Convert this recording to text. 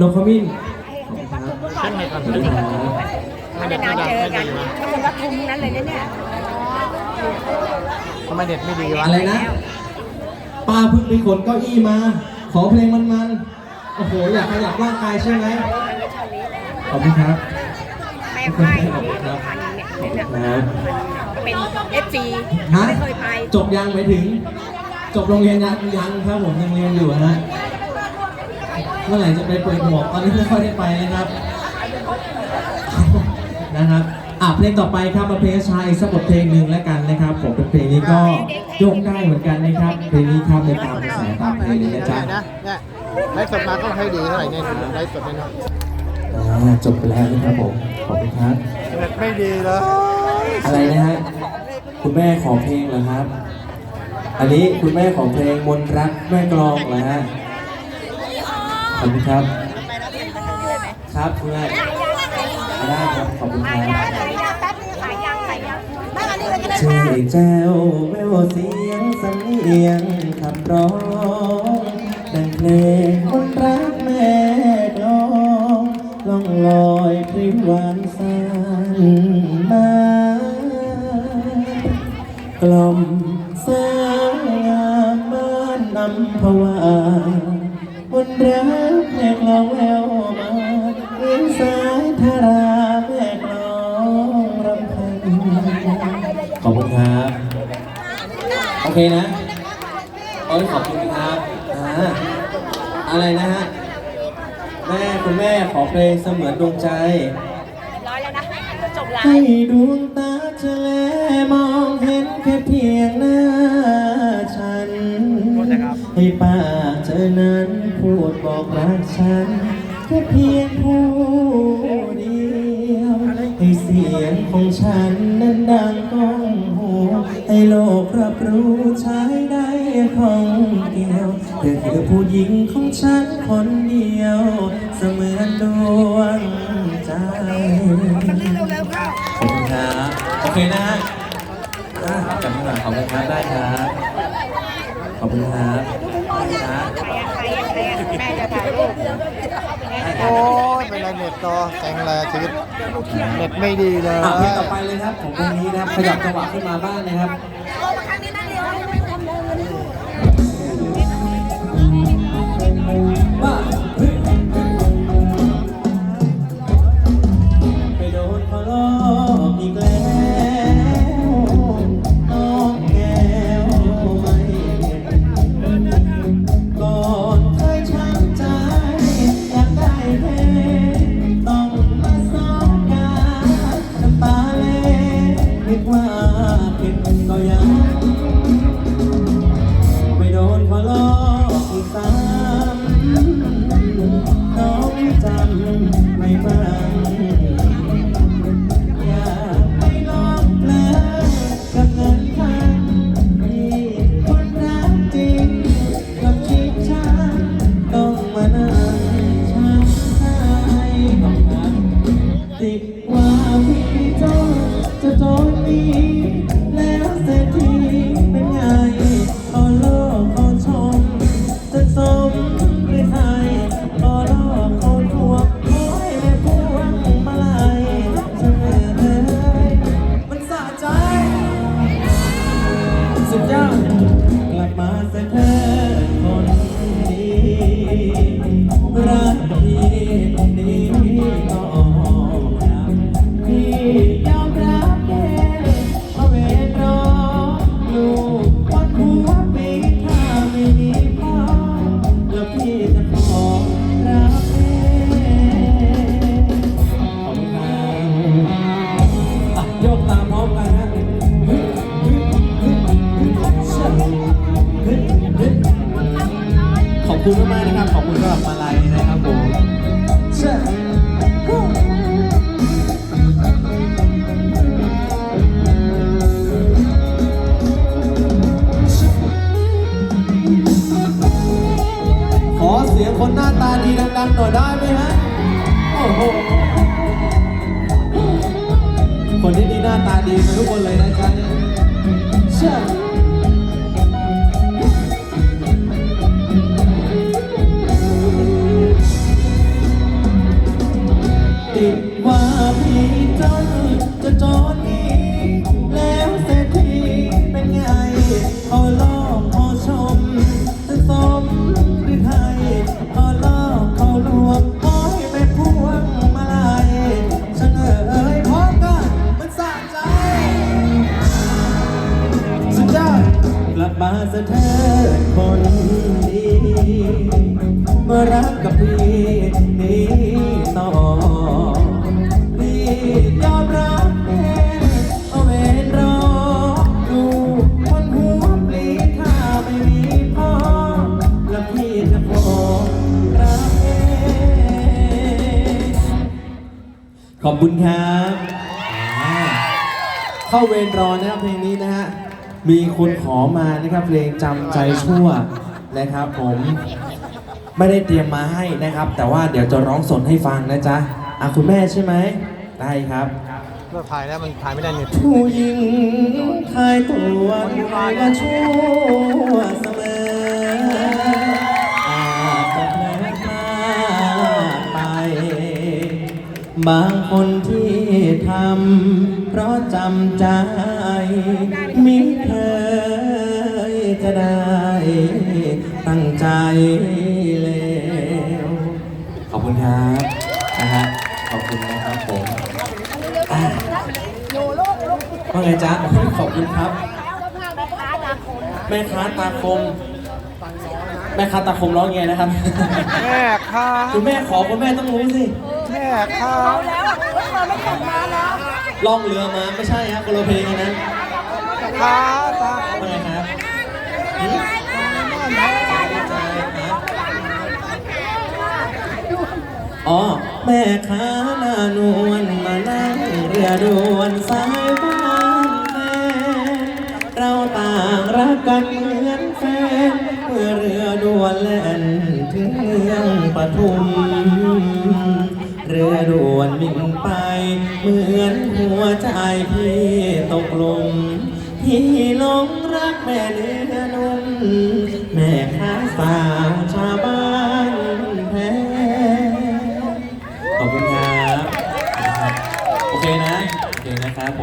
นกขมิ้นขึ้นไปก่อนขอบเรื่อนรับทำไมนเด็ดไม่านดีๆเจอไม่กันดีวะคนวัดทุมนั้นเลยนะเนี่ยทำไมเด็ดไม่ดีวะอะไรนะป้าเพิ่งไปขนเก้าอี้มา ขอเพลงมันๆโอ้โหอยากขยับร่างกายใช่ไหมขอบคุณครับแม่ไพ่ขอบคุณครับนะเป็นเอฟซีไม่เคยไปจบยังไปถึง จบโรงเรียนยังยังครับผมยังเรียนอยู่นะ เมื่อไหร่จะไปเปิดหมวกตอนนี้ไม่ค่อยได้ไปนะครับนะครับอะเพลงต่อไปครับมาเพลงชายสักบทเพลงหนึ่งแล้วกันนะครับผมเป็นเพลงนี้ก็โยกได้เหมือนกันนะครับเพลงนี้ครับในตามกระแสตามเพลงเลยนะจ๊ะนี่ยนะไลฟ์สดมาก็ให้ดีเท่าไหร่เนี่ยไลฟ์สดเนี่ยนะอ่าจบไปแล้วนะครับผมขอบคุณครับไม่ดีเลยอะไรนะฮะคุณแม่ขอเพลงเหรอครับ อันนี้คุณแม่ของเพลงมนต์รักแม่กลองเหรอฮะ ขอบคุณครับ ครับคุณแม่ได้ครับ ขอบคุณครับขายยาแป๊บนึงขายยาขายยาบ้านอันนี้เลยก็ได้ช่วยแจ้วแววเสียงสำเนียงขับร้องดังเพลงคนรักแม่กลองล่องลอยพริ้วหวานสานมากล่อมสาวงามบ้านนำภาวาวัน รักแม่กลองแววมาเวียนสายธาราแม่กลองรำพันขอบคุณครับ โอเคนะเอ้ยขอบคุณครับอ่าอะไรนะฮะ แม่คุณแม่ขอเพลงเสมือนดวงใจร้อยแล้วนะจบไลให้ฟ์ดวงตาเธอแลมองเห็น บอกรักฉันแค่เพียงผู้เดียวให้เสียงของฉันนั้นดังก้องหูให้โลกรับรู้ใช้ได้ของเดียวเธอคือผู้หญิงของฉันคนเดียว เสมือนดวงใจขอบคุณครับโอเคนะฮะอะกลับมาหน่อยขอบคุณครับได้ครับขอบคุณครับ ครับใครอะใครอะใครอะแม่จะถ่ายรูปโอ้ยเป็นไรเน็ตต่อแตงแลชีวิตเน็ตไม่ดีเลย อะเพลงต่อไปเลยครับของเพลงนี้นะครับขยับจังหวะขึ้นมาบ้างนะครับ จะ ตาดีดังๆหน่อยได้ไหมฮะ โอ้โห คนที่นี่หน้าตาดีมาทุกคนเลยนะจ๊ะเนี่ย ว่ารักกับพี่นี้ต่อพี่ยอมรับเองเอาเวรรอดูคนหัวปลีถ้าไม่มีพ่อแล้วพี่จะขอรับเองขอบคุณครับอ่าเข้าเวรรอนะครับเพลงนี้นะฮะ มีคนขอมานะครับเพลงจำใจชั่วนะครับผม ไม่ได้เตรียมมาให้นะครับ แต่ว่าเดี๋ยวจะร้องสดให้ฟังนะจ๊ะอะคุณแม่ใช่ไหมได้ครับก็ถ่ายแล้วมันถ่ายไม่ได้เน็ตผู้หญิงคลายตัวใครก็ชั่วเสมออาจจะเพลินพลาดไป บางคนที่ทำเพราะจำใจ มิเคยจะได้ตั้งใจแล้วขอบ คุณครับนะฮะขอบคุณนะครับผมอะว่าไงจ๊ะโอ้ยขอบคุณครับ แม่ค้าตาคม แม่ค้าตาคมร้องไงนะครับ แม่ค้าคุณแม่ขอคุณแม่ต้องรู้สิ แม่ค้าล่องเรือมาไม่ใช่ครับคนละเพลงอันนั้นค้าตาว่าไงครับหืม อ๋อแม่ค้าหน้านวลมานั่งเรือด่วนสายบ้านแฟนเราต่างรักกันเหมือนแฟนเมื่อเรือด่วนแล่นถึงเมืองปทุม เรือด่วนวิ่งไป เหมือนหัวใจพี่ตกลงพี่หลงรักแม่เนื้อนุ่ม นะครับผม